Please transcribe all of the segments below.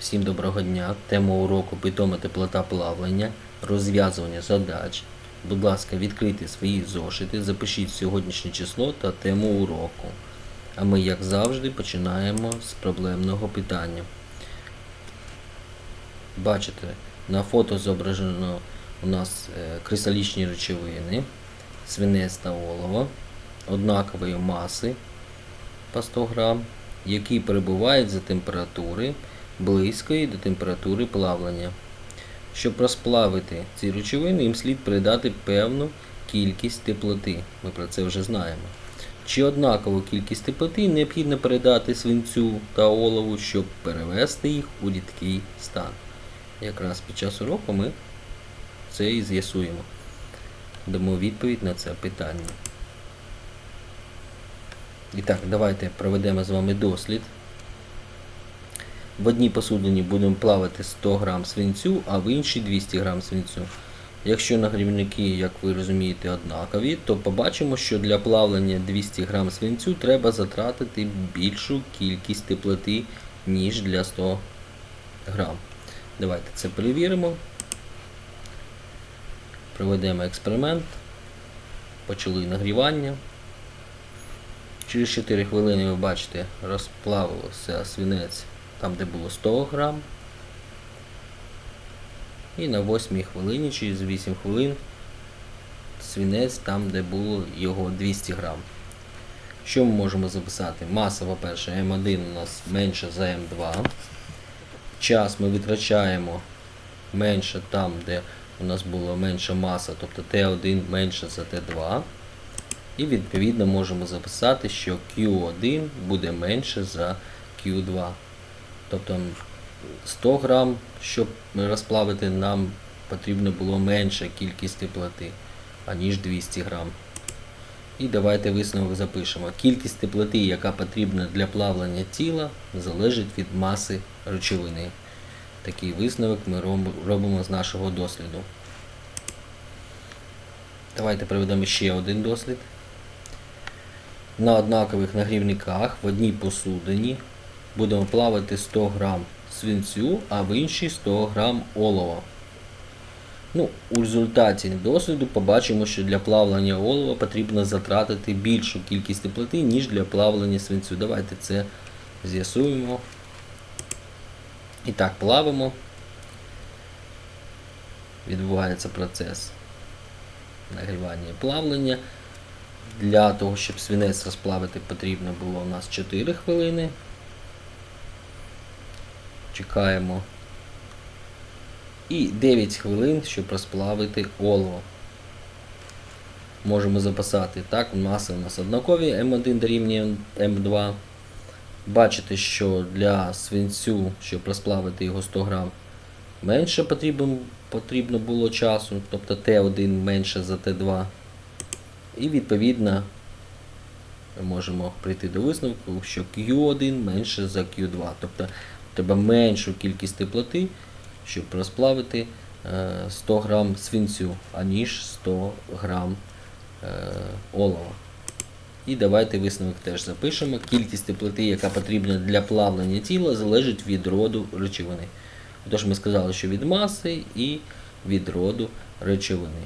Всім доброго дня. Тема уроку питома теплота плавлення, розв'язування задач. Будь ласка, відкрийте свої зошити, запишіть сьогоднішнє число та тему уроку. А ми, як завжди, починаємо з проблемного питання. Бачите, на фото зображено у нас е, кристалічні речовини, свинець та олово, однакової маси по 100 грам, які перебувають за температури близької до температури плавлення. Щоб розплавити ці речовини, їм слід передати певну кількість теплоти. Ми про це вже знаємо. Чи однакову кількість теплоти необхідно передати свинцю та олову, щоб перевести їх у рідкий стан. Якраз під час уроку ми це і з'ясуємо. Дамо відповідь на це питання. І так, давайте проведемо з вами дослід. В одній посудині будемо плавати 100 грам свинцю, а в іншій 200 грам свинцю. Якщо нагрівники, як ви розумієте, однакові, то побачимо, що для плавлення 200 грам свинцю треба затратити більшу кількість теплоти, ніж для 100 грам. Давайте це перевіримо. Проведемо експеримент. Почали нагрівання. Через 4 хвилини ви бачите, розплавився свинець там, де було 100 грам. І на 8 хвилині, через 8 хвилин, свинець там, де було його 200 грам. Що ми можемо записати? Маса, по-перше, М1 у нас менша за М2. Час ми витрачаємо менше там, де у нас була менша маса, тобто Т1 менше за Т2. І відповідно можемо записати, що Q1 буде менше за Q2. Тобто 100 грам, щоб розплавити, нам потрібно було менша кількість теплоти, аніж 200 грам. І давайте висновок запишемо. Кількість теплоти, яка потрібна для плавлення тіла, залежить від маси речовини. Такий висновок ми робимо з нашого досліду. Давайте проведемо ще один дослід. На однакових нагрівниках в одній посудині будемо плавати 100 грам свинцю, а в іншій 100 грам олова. Ну, У результаті досліду побачимо, що для плавлення олова потрібно затратити більшу кількість теплоти, ніж для плавлення свинцю. Давайте це з'ясуємо. І так, плавимо. Відбувається процес нагрівання і плавлення. Для того, щоб свинець розплавити, потрібно було у нас 4 хвилини. Чекаємо. І 9 хвилин, щоб розплавити олово. Можемо записати так, маси у нас однакові М1 дорівнює М2. Бачите, що для свинцю, щоб розплавити його 100 грам, менше потрібно, потрібно було часу, тобто Т1 менше за Т2. І відповідно ми можемо прийти до висновку, що Q1 менше за Q2. Тобто треба меншу кількість теплоти, щоб розплавити 100 грам свинцю, аніж 100 грам е, олова. І давайте висновок теж запишемо. Кількість теплоти, яка потрібна для плавлення тіла, залежить від роду речовини. Тож ми сказали, що від маси і від роду речовини.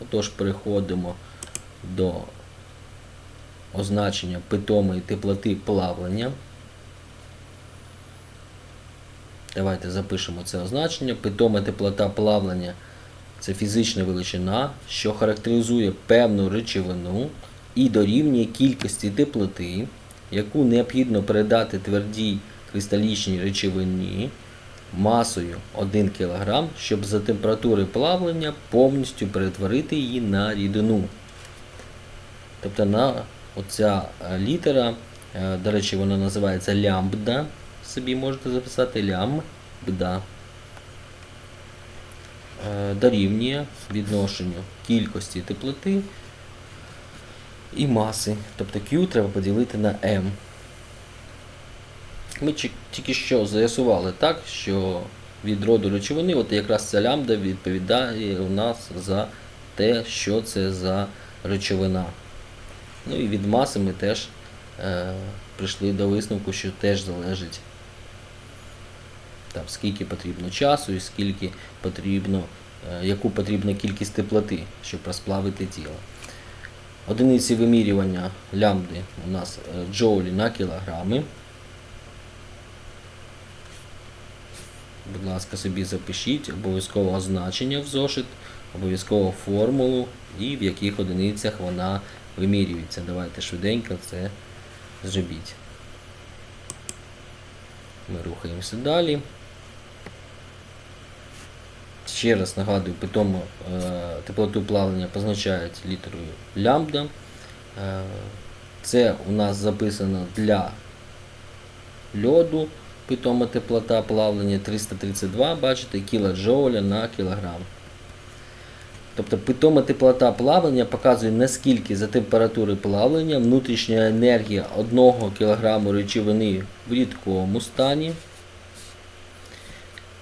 Отож, переходимо до означення питомої теплоти плавлення. Давайте запишемо це означення. Питома теплота плавлення це фізична величина, що характеризує певну речовину і дорівнює кількості теплоти, яку необхідно передати твердій кристалічній речовині масою 1 кг, щоб за температури плавлення повністю перетворити її на рідину. Тобто на оця е, літера, е, до речі, вона називається лямбда. Собі можете записати лямбда. Е, дорівнює відношенню кількості теплоти і маси. Тобто Q треба поділити на M. Ми тільки що з'ясували так, що від роду речовини, от якраз ця лямбда відповідає у нас за те, що це за речовина. Ну і від маси ми теж е, прийшли до висновку, що теж залежить там, скільки потрібно часу і скільки потрібно, е, яку потрібна кількість теплоти, щоб розплавити тіло. Одиниці вимірювання лямбди у нас е, джоулі на кілограми. Будь ласка, собі запишіть обов'язково значення в зошит, обов'язково формулу і в яких одиницях вона вимірюється. Давайте швиденько це зробіть. Ми рухаємося далі. Ще раз нагадую, питому е, теплоту плавлення позначають літерою лямбда. Е, це у нас записано для льоду. Питома теплота плавлення 332, бачите, кілоджоуля на кілограм. Тобто питома теплота плавлення показує, наскільки за температури плавлення внутрішня енергія 1 кг речовини в рідкому стані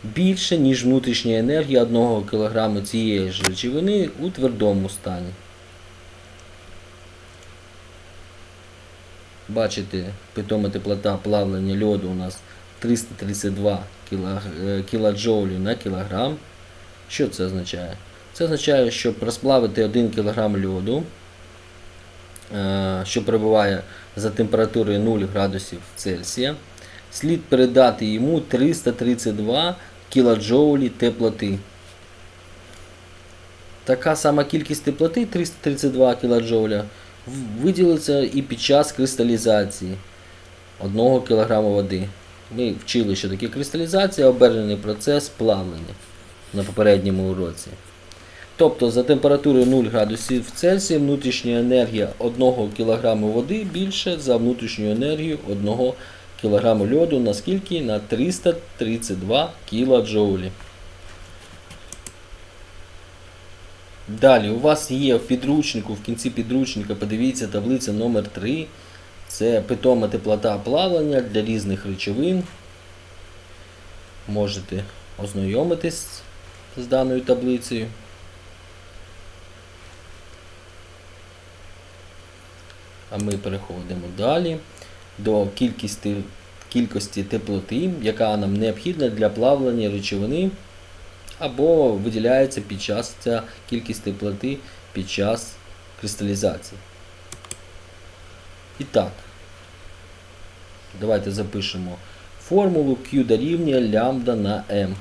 більше, ніж внутрішня енергія 1 кг цієї ж речовини у твердому стані. Бачите, питома теплота плавлення льоду у нас 332 кілоджоулів на кілограм. Що це означає? Це означає, щоб розплавити 1 кг льоду, е, що перебуває за температурою 0 градусів Цельсія, слід передати йому 332 кілоджоулі теплоти. Така сама кількість теплоти 332 кілоджоуля виділиться і під час кристалізації 1 кг води. Ми вчили, що таке кристалізація, обернений процес плавлення на попередньому уроці. Тобто за температурою 0 градусів Цельсія внутрішня енергія 1 кг води більше за внутрішню енергію 1 кг льоду на скільки? На 332 кДж. Далі у вас є в підручнику, в кінці підручника, подивіться таблиця номер 3 Це питома теплота плавлення для різних речовин. Можете ознайомитись з даною таблицею. А ми переходимо далі до кількості, кількості теплоти, яка нам необхідна для плавлення речовини, або виділяється під час ця кількість теплоти під час кристалізації. І так, давайте запишемо формулу Q дорівнює лямбда на M.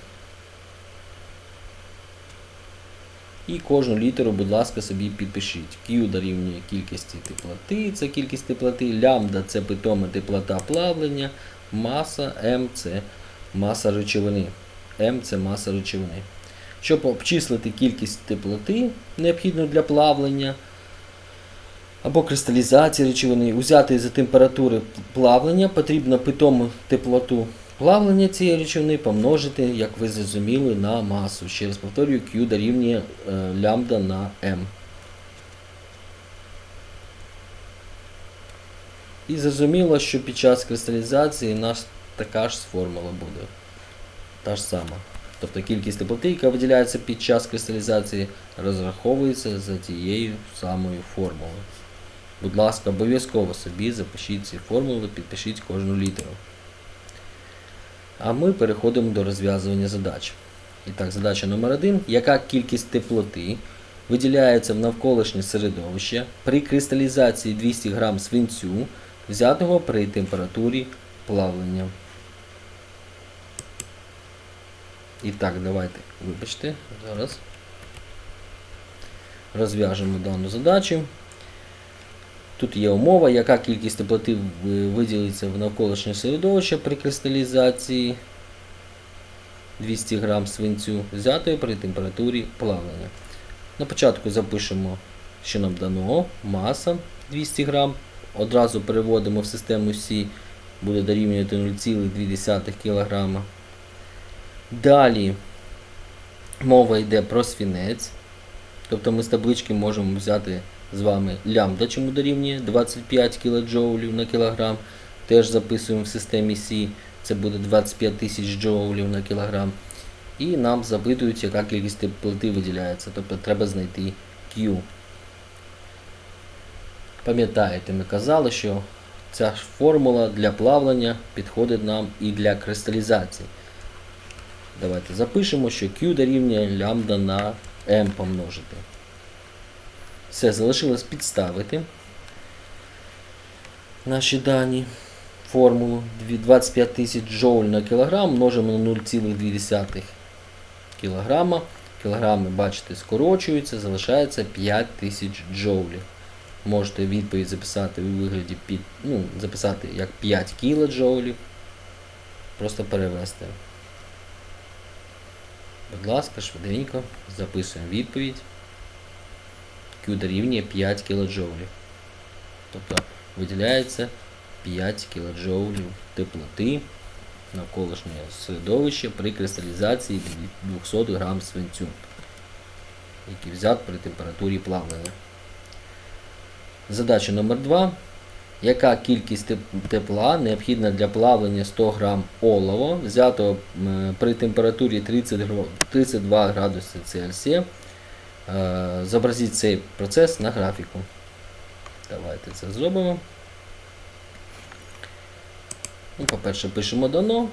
І кожну літеру, будь ласка, собі підпишіть. Q дорівнює кількості теплоти, це кількість теплоти, лямбда це питома теплота плавлення, маса M це маса речовини. M це маса речовини. Щоб обчислити кількість теплоти, необхідну для плавлення або кристалізації речовини, взяти за температури плавлення, потрібно питому теплоту плавлення цієї речовини помножити, як ви зрозуміли, на масу. Ще раз повторюю, Q дорівнює е, лямбда на M. І зрозуміло, що під час кристалізації нас така ж формула буде. Та ж сама. Тобто кількість теплоти, яка виділяється під час кристалізації, розраховується за тією самою формулою. Будь ласка, обов'язково собі запишіть ці формули, підпишіть кожну літеру. А ми переходимо до розв'язування задач. І так, задача номер 1 Яка кількість теплоти виділяється в навколишнє середовище при кристалізації 200 г свинцю, взятого при температурі плавлення? І так, давайте, вибачте, зараз розв'яжемо дану задачу. Тут є умова, яка кількість теплоти виділиться в навколишнє середовище при кристалізації 200 г свинцю, взятої при температурі плавлення. На початку запишемо, що нам дано маса 200 г. Одразу переводимо в систему Сі, буде дорівнювати 0,2 кг. Далі мова йде про свінець. Тобто ми з таблички можемо взяти з вами лямбда, чому дорівнює 25 кДж на кілограм. Теж записуємо в системі Сі, це буде 25 тисяч джоулів на кілограм. І нам запитують, яка кількість теплоти виділяється. Тобто треба знайти Q. Пам'ятаєте, ми казали, що ця формула для плавлення підходить нам і для кристалізації. Давайте запишемо, що Q дорівнює лямбда на m помножити. Все, залишилось підставити наші дані. Формулу 25 тисяч джоуль на кілограм множимо на 0,2 кілограма. Кілограми, бачите, скорочуються, залишається 5 тисяч джоулів. Можете відповідь записати у вигляді під, ну, записати як 5 кілоджоулів. Просто перевести. Будь ласка, швиденько записуємо відповідь. Q дорівнює 5 кілоджоулів. Тобто виділяється 5 кілоджоулів теплоти навколишнього середовища при кристалізації 200 грам свинцю, який взят при температурі плавлення. Задача номер 2. Яка кількість тепла необхідна для плавлення 100 грам олова, взятого при температурі 30 32 градуси Цельсія? Е, Зобразіть цей процес на графіку. Давайте це зробимо. Ну, по-перше, пишемо дано.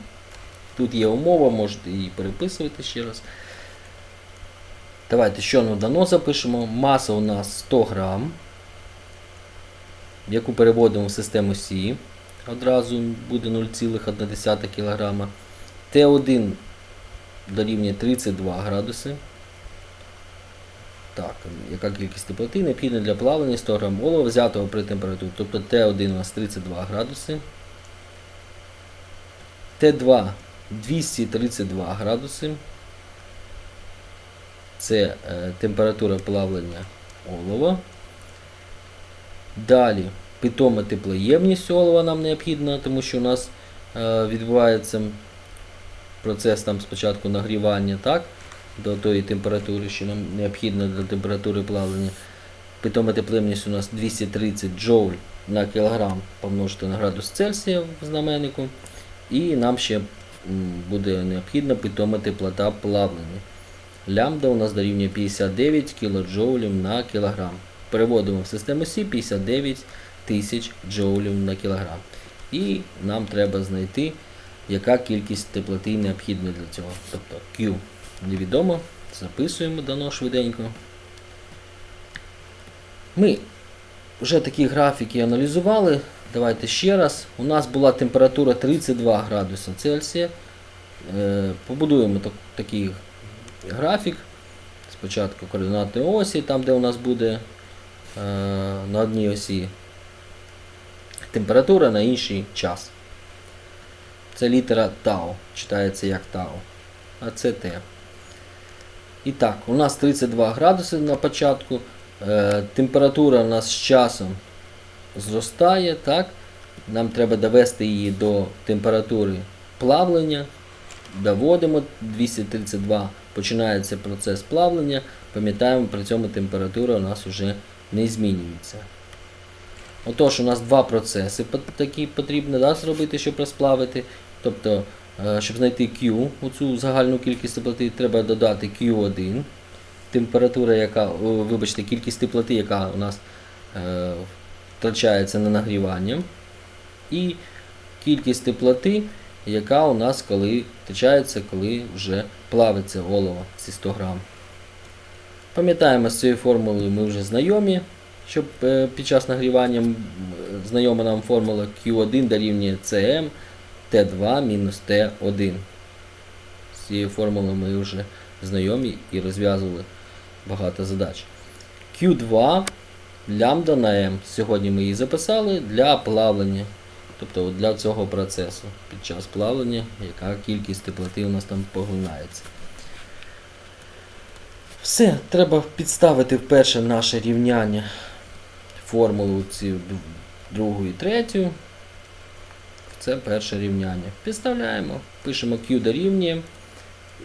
Тут є умова, можете її переписувати ще раз. Давайте, що нам дано запишемо. Маса у нас 100 грам, яку переводимо в систему Сі. Одразу буде 0,1 кг. Т1 дорівнює 32 градуси. Так, яка кількість теплоти необхідна для плавлення 100 грам олова, взятого при температурі. Тобто Т1 у нас 32 градуси. Т2 232 градуси. Це е, температура плавлення олова. Далі питома теплоємність олова нам необхідна, тому що у нас е, відбувається процес там спочатку нагрівання так, до тої температури, що нам необхідно до температури плавлення. Питома теплоємність у нас 230 джоуль на кілограм помножити на градус Цельсія в знаменнику. І нам ще буде необхідна питома теплота плавлення. Лямбда у нас дорівнює 59 кДж на кілограм. Переводимо в систему Сі 59 тисяч джоулів на кілограм. І нам треба знайти, яка кількість теплоти необхідна для цього. Тобто Q невідомо. Записуємо дано швиденько. Ми вже такі графіки аналізували. Давайте ще раз. У нас була температура 32 градуси Цельсія. Е, Побудуємо такий графік. Спочатку координатної осі, там де у нас буде е, на одній осі температура, на іншій час. Це літера Тау. Читається як Тау. А це Т. І так, у нас 32 градуси на початку. Е, температура у нас з часом зростає, так? Нам треба довести її до температури плавлення. Доводимо 232, починається процес плавлення. Пам'ятаємо, при цьому температура у нас вже не змінюється. Отож, у нас два процеси такі потрібно да, зробити, щоб розплавити. Тобто, щоб знайти Q, оцю загальну кількість теплоти, треба додати Q1. Температура, яка, вибачте, кількість теплоти, яка у нас е, втрачається на нагрівання. І кількість теплоти, яка у нас коли втрачається, коли вже плавиться олово, ці 100 грам. Пам'ятаємо, з цією формулою ми вже знайомі, щоб е, під час нагрівання е, знайома нам формула Q1 дорівнює CM T2 мінус T1. З цією формулою ми вже знайомі і розв'язували багато задач. Q2 лямбда на M. Сьогодні ми її записали для плавлення. Тобто для цього процесу під час плавлення, яка кількість теплоти у нас там поглинається. Все, треба підставити вперше наше рівняння формулу ці другу і третю. Це перше рівняння. Підставляємо, пишемо Q дорівнює.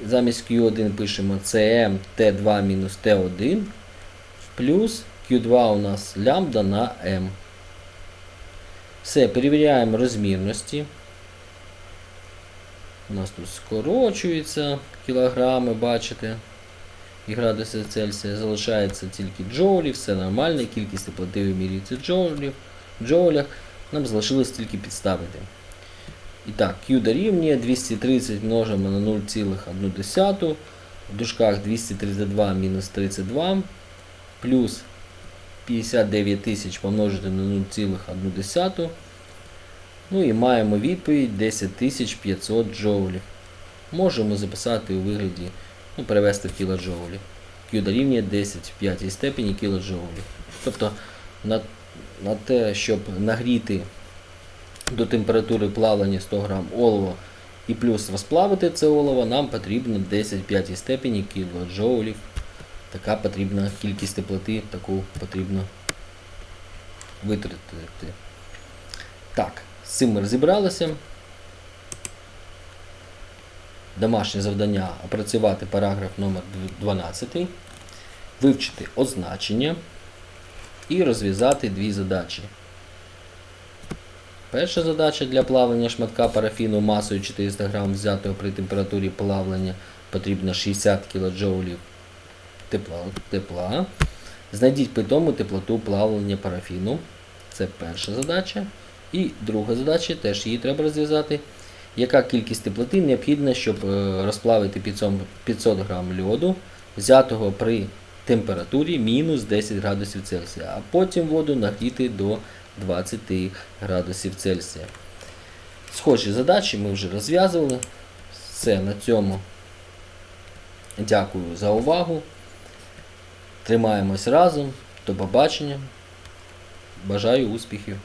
Замість Q1 пишемо CM T2 мінус T1 плюс Q2 у нас лямбда на M. Все, перевіряємо розмірності. У нас тут скорочується кілограми, бачите. І градуси Цельсія залишається тільки джоулі, все нормально, кількість теплоти вимірюється джоулів, джоулях. Нам залишилось тільки підставити. І так, Q дорівнює 230 множимо на 0,1, в дужках 232 мінус 32, плюс 59 тисяч помножити на 0,1. Ну і маємо відповідь 10500 джоулів. Можемо записати у вигляді, ну, перевести в кілоджоулі. Q дорівнює 10 в 5 степені кілоджоулів. Тобто на, на те, щоб нагріти до температури плавлення 100 грам олова і плюс розплавити це олово, нам потрібно 10 в 5 степені кілоджоулів. Така потрібна кількість теплоти, таку потрібно витратити. Так, з цим ми розібралися. Домашнє завдання опрацювати параграф номер 12, вивчити означення і розв'язати дві задачі. Перша задача для плавлення шматка парафіну масою 400 г взятого при температурі плавлення потрібно 60 кДж тепла. тепла. Знайдіть питому теплоту плавлення парафіну. Це перша задача. І друга задача, теж її треба розв'язати. Яка кількість теплоти необхідна, щоб е, розплавити 500 500 г льоду, взятого при температурі мінус 10 градусів Цельсія, а потім воду нагріти до 20 градусів Цельсія. Схожі задачі ми вже розв'язували. Все, на цьому дякую за увагу. Тримаємось разом. До побачення. Бажаю успіхів!